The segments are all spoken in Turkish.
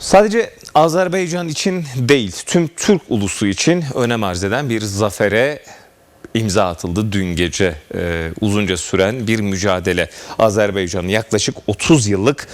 Sadece Azerbaycan için değil, tüm Türk ulusu için önem arz eden bir zafere imza atıldı dün gece. Ee, uzunca süren bir mücadele. Azerbaycan'ın yaklaşık 30 yıllık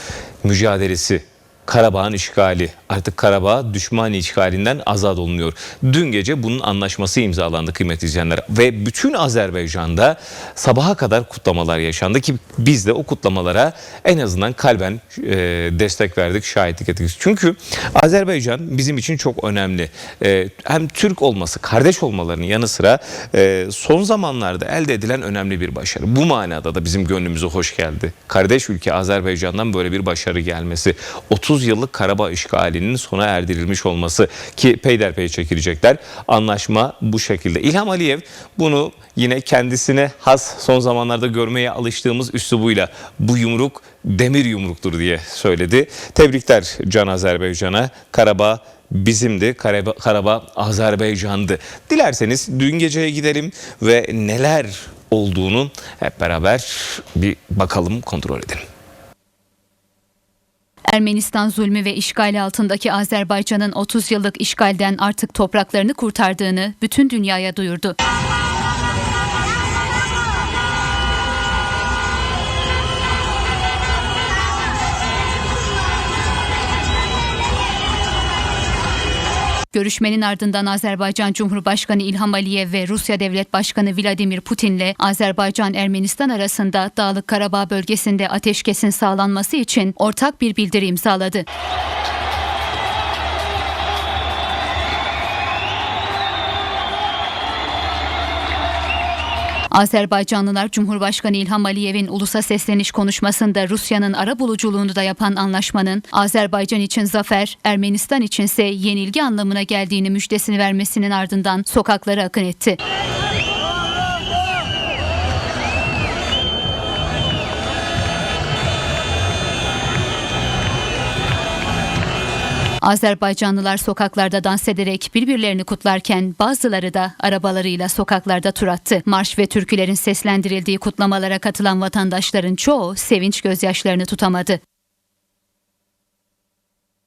mücadelesi. Karabağ'ın işgali. Artık Karabağ düşman işgalinden azat olunuyor. Dün gece bunun anlaşması imzalandı kıymetli izleyenler. Ve bütün Azerbaycan'da sabaha kadar kutlamalar yaşandı ki biz de o kutlamalara en azından kalben e, destek verdik, şahitlik ettik. Çünkü Azerbaycan bizim için çok önemli. E, hem Türk olması, kardeş olmalarının yanı sıra e, son zamanlarda elde edilen önemli bir başarı. Bu manada da bizim gönlümüze hoş geldi. Kardeş ülke Azerbaycan'dan böyle bir başarı gelmesi. 30 yıllık Karabağ işgalinin sona erdirilmiş olması ki peyderpey çekilecekler. Anlaşma bu şekilde. İlham Aliyev bunu yine kendisine has son zamanlarda görmeye alıştığımız üslubuyla bu yumruk demir yumruktur diye söyledi. Tebrikler Can Azerbaycan'a. Karabağ bizimdi. Karabağ, Karabağ Azerbaycan'dı. Dilerseniz dün geceye gidelim ve neler olduğunu hep beraber bir bakalım, kontrol edelim. Ermenistan zulmü ve işgali altındaki Azerbaycan'ın 30 yıllık işgalden artık topraklarını kurtardığını bütün dünyaya duyurdu. Görüşmenin ardından Azerbaycan Cumhurbaşkanı İlham Aliyev ve Rusya Devlet Başkanı Vladimir Putin'le Azerbaycan-Ermenistan arasında Dağlık Karabağ bölgesinde ateşkesin sağlanması için ortak bir bildiri imzaladı. Azerbaycanlılar Cumhurbaşkanı İlham Aliyev'in ulusa sesleniş konuşmasında Rusya'nın ara buluculuğunu da yapan anlaşmanın Azerbaycan için zafer, Ermenistan içinse yenilgi anlamına geldiğini müjdesini vermesinin ardından sokaklara akın etti. Azerbaycanlılar sokaklarda dans ederek birbirlerini kutlarken bazıları da arabalarıyla sokaklarda tur attı. Marş ve türkülerin seslendirildiği kutlamalara katılan vatandaşların çoğu sevinç gözyaşlarını tutamadı.